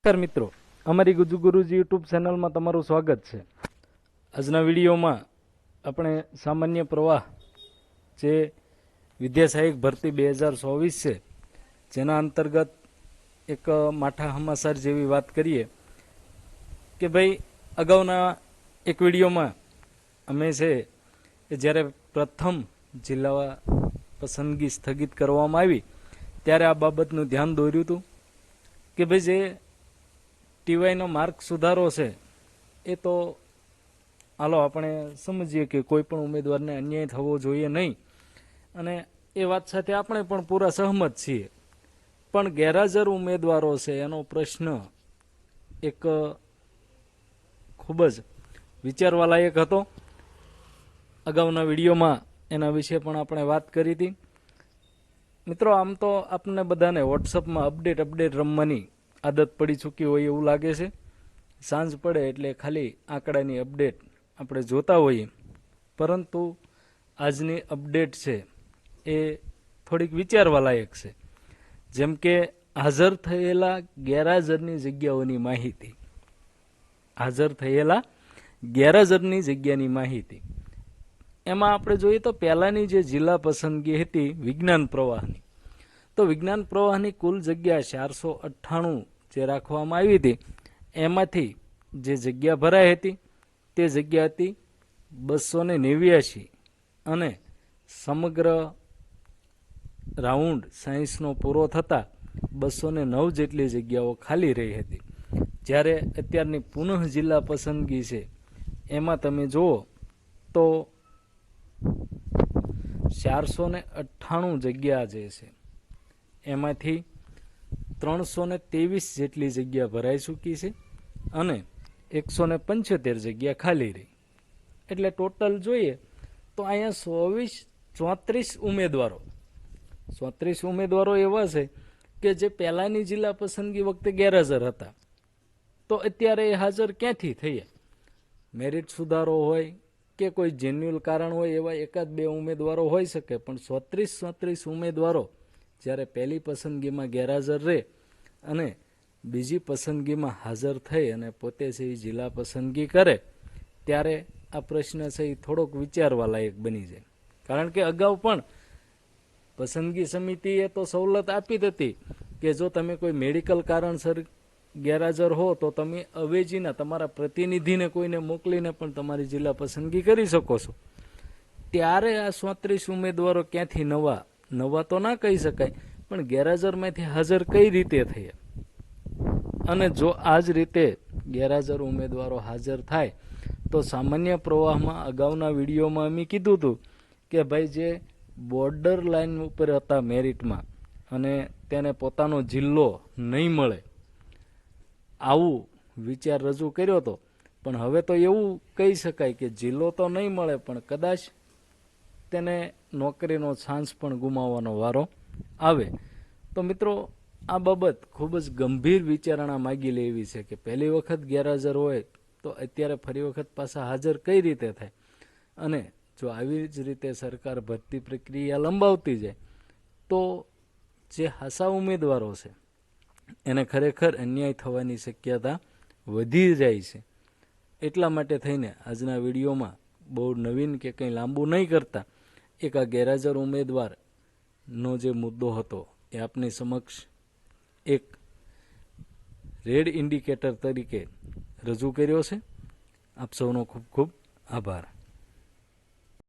નમસ્કાર મિત્રો. અમારી ગુજુ ગુરુજી યુટ્યુબ ચેનલમાં તમારું સ્વાગત છે. આજના વિડીયોમાં આપણે સામાન્ય પ્રવાહ જે વિદ્યાસહાયક ભરતી બે હજાર ચોવીસ છે, જેના અંતર્ગત એક માઠા હમાસાર જેવી વાત કરીએ કે ભાઈ, અગાઉના એક વિડીયોમાં અમે છે એ જ્યારે પ્રથમ જિલ્લા પસંદગી સ્થગિત કરવામાં આવી, ત્યારે આ બાબતનું ધ્યાન દોર્યું હતું કે ભાઈ જે ટીવાયનો માર્ક સુધારો છે, એ તો હાલો, આપણે સમજીએ કે કોઈ પણ ઉમેદવારને અન્યાય થવો જોઈએ નહીં. અને એ વાત સાથે આપણે પણ પૂરા સહમત છીએ. પણ ગેરહાજર ઉમેદવારો છે, એનો પ્રશ્ન એક ખૂબ જ વિચારવા લાયક હતો. અગાઉના વિડીયોમાં એના વિશે પણ આપણે વાત કરી હતી. મિત્રો, આમ તો આપણને બધાને વોટ્સઅપમાં અપડેટ અપડેટ રમવાની આદત પડી ચૂકી હોય એવું લાગે છે. સાંજ પડે એટલે ખાલી આંકડાની અપડેટ આપણે જોતા હોઈએ. પરંતુ આજની અપડેટ છે એ થોડીક વિચારવા લાયક છે. જેમ કે હાજર થયેલા ગેરહાજરની જગ્યાઓની માહિતી. હાજર થયેલા ગેરહાજરની જગ્યાની માહિતી. એમાં આપણે જોઈએ તો પહેલાંની જે જિલ્લા પસંદગી હતી વિજ્ઞાન પ્રવાહની. તો વિજ્ઞાન પ્રવાહની કુલ જગ્યા ચારસો અઠ્ઠાણું જે રાખવામાં આવી હતી. એમાંથી જે જગ્યા ભરાઈ હતી, તે જગ્યા હતી બસો ને નેવ્યાશી. અને સમગ્ર રાઉન્ડ સાયન્સનો પૂરો થતાં બસો ને નવ જેટલી જગ્યાઓ ખાલી રહી હતી. જ્યારે અત્યારની પુનઃ જિલ્લા પસંદગી છે, એમાં તમે જુઓ તો ચારસો ને અઠ્ઠાણું જગ્યા જે છે એમાંથી ત્રણસો ને ત્રેવીસ જેટલી જગ્યા ભરાઈ ચૂકી છે અને એકસો ને પંચોતેર જગ્યા ખાલી રહી. એટલે ટોટલ જોઈએ તો અહીંયા ચોવીસ, ચોત્રીસ ઉમેદવારો. ચોત્રીસ ઉમેદવારો એવા છે કે જે પહેલાંની જિલ્લા પસંદગી વખતે ગેરહાજર હતા. તો અત્યારે એ હાજર ક્યાંથી થઈએ મેરિટ સુધારો હોય કે કોઈ જેન્યુઅલ કારણ હોય એવા એકાદ બે ઉમેદવારો હોઈ શકે, પણ ચોત્રીસ ચોત્રીસ ઉમેદવારો જ્યારે પહેલી પસંદગીમાં ગેરહાજર રહે અને બીજી પસંદગીમાં હાજર થઈ અને પોતે છે એ જિલ્લા પસંદગી કરે, ત્યારે આ પ્રશ્ન છે એ થોડોક વિચારવા લાયક બની જાય. કારણ કે અગાઉ પણ પસંદગી સમિતિએ તો સવલત આપી હતી કે જો તમે કોઈ મેડિકલ કારણસર ગેરહાજર હો, તો તમે અવેજીના તમારા પ્રતિનિધિને કોઈને મોકલીને પણ તમારી જિલ્લા પસંદગી કરી શકો છો. ત્યારે આ સોત્રીસ ઉમેદવારો ક્યાંથી નવા નવા તો ના કહી શકાય, પણ ગેરહાજરમાંથી હાજર કઈ રીતે થયા? અને જો આ જ રીતે ગેરહાજર ઉમેદવારો હાજર થાય, તો સામાન્ય પ્રવાહમાં અગાઉના વિડીયોમાં અમે કીધું હતું કે ભાઈ જે બોર્ડર લાઈન ઉપર હતા મેરિટમાં અને તેને પોતાનો જિલ્લો નહીં મળે, આવું વિચાર રજૂ કર્યો હતો. પણ હવે તો એવું કહી શકાય કે જિલ્લો તો નહીં મળે, પણ કદાચ તેને નોકરીનો ચાન્સ પણ ગુમાવવાનો વારો આવે. તો મિત્રો, આ બાબત ખૂબ જ ગંભીર વિચારણા માગી લેવી છે કે પહેલી વખત ગેરહાજર હોય તો અત્યારે ફરી વખત પાછા હાજર કઈ રીતે થાય? અને જો આવી જ રીતે સરકાર ભરતી પ્રક્રિયા લંબાવતી જાય, તો જે હાસા ઉમેદવારો છે, એને ખરેખર અન્યાય થવાની શક્યતા વધી જાય છે. એટલા માટે થઈને આજના વિડીયોમાં બહુ નવીન કે કંઈ લાંબુ નહીં કરતા એક આ ગેરહાજર ઉમેદવારનો જે મુદ્દો હતો એ આપની સમક્ષ એક રેડ ઇન્ડિકેટર તરીકે રજૂ કર્યો છે. આપ સૌનો ખૂબ ખૂબ આભાર.